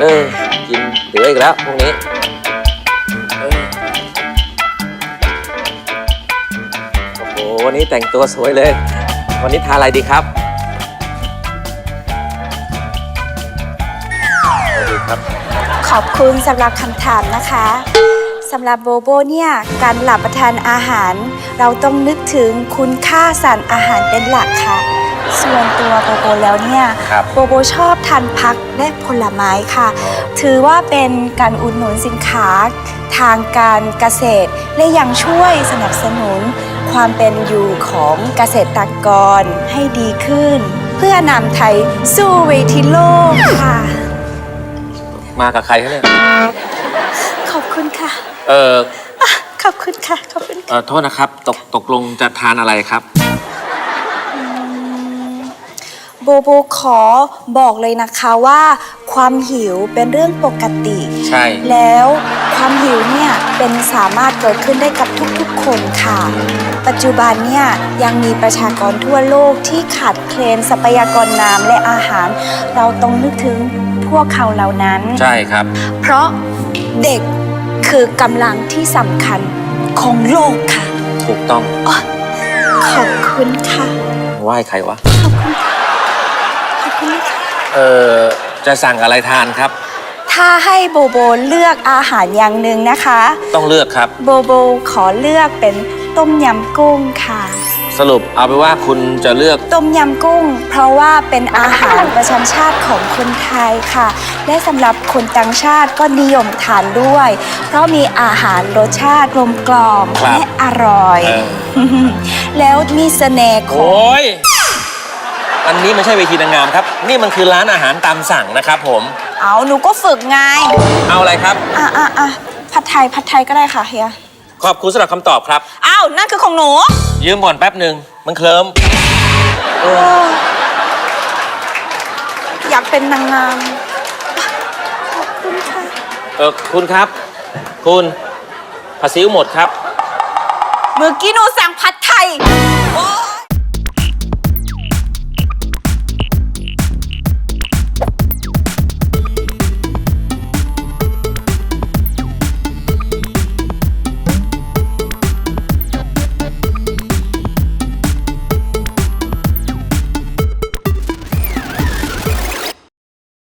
เออ กินเหลืออีกแล้วพวกนี้เออโอ้โห วันนี้แต่งตัวสวยเลย วันนี้ทานอะไรดีครับสวัสดีครับ ขอบคุณสำหรับคำถามนะคะสำหรับโบโบเนี่ย การหลับประทานอาหาร เราต้องนึกถึงคุณค่าสารอาหารเป็นหลักค่ะ ส่วนตัวโบโบแล้วเนี่ยครับโบโบชอบทานผักและผลไม้ค่ะ ถือว่าเป็นการอุดหนุนสินค้าทางการเกษตร และยังช่วยสนับสนุนความเป็นอยู่ของเกษตรกรให้ดีขึ้น เพื่อนำไทยสู่เวทีโลกค่ะ มากับใครครับเนี่ยขอบคุณค่ะ เอออะขอบคุณค่ะ ขอบคุณเอค่ะอโทษนะครับ ตกตกลงจะทานอะไรครับ โบโบขอบอกเลยนะคะว่า ความหิวเป็นเรื่องปกติ ใช่ แล้วความหิวเนี่ยเป็นสามารถเกิดขึ้นได้กับทุกๆคนค่ะ ปัจจุบันเนี่ยยังมีประชากรทั่วโลกที่ขาดแคลนทรัพยากรน้ำและอาหาร เราต้องนึกถึงพวกเขาเหล่านั้น ใช่ครับ เพราะเด็กคือกำลังที่สำคัญของโลกค่ะ ถูกต้องอ๋อขอบคุณค่ะไหว้ใครวะ ขอบคุณค่ะขอบคุณนะคะ เออจะสั่งอะไรทานครับ ถ้าให้โบโบเลือกอาหารอย่างหนึ่งนะคะ ต้องเลือกครับ โบโบขอเลือกเป็นต้มยำกุ้งค่ะ สรุปเอาไปนว่าคุณจะเลือกต้มยำกุ้ง เพราะว่าเป็นอาหารประจำชาติของคนไทยค่ะ และสำหรับคนต่างชาติก็นิยมทานด้วย เพราะมีอาหารรสชาติกลมกล่อมครับ และอร่อย เออแล้วมีเสน่ห์ขโออง้ย อันนี้ไม่ใช่เวทีนางงามครับ นี่มันคือร้านอาหารตามสั่งนะครับผม เอาหนูก็ฝึกไง เอาอะไรครับ อะอะอะผัดไทยผัดไทยก็ได้ค่ะเฮีย ขอบคุณสำหรับคำตอบครับ อ้าว นั่นคือของหนู ยืมก่อนแป๊บหนึ่งมันเคลิมเอออยากเป็นนางงาม ขอบคุณค่ะ เออคุณครับ คุณภาษีหมดครับ เมื่อกี้หนูสั่งผัดไทย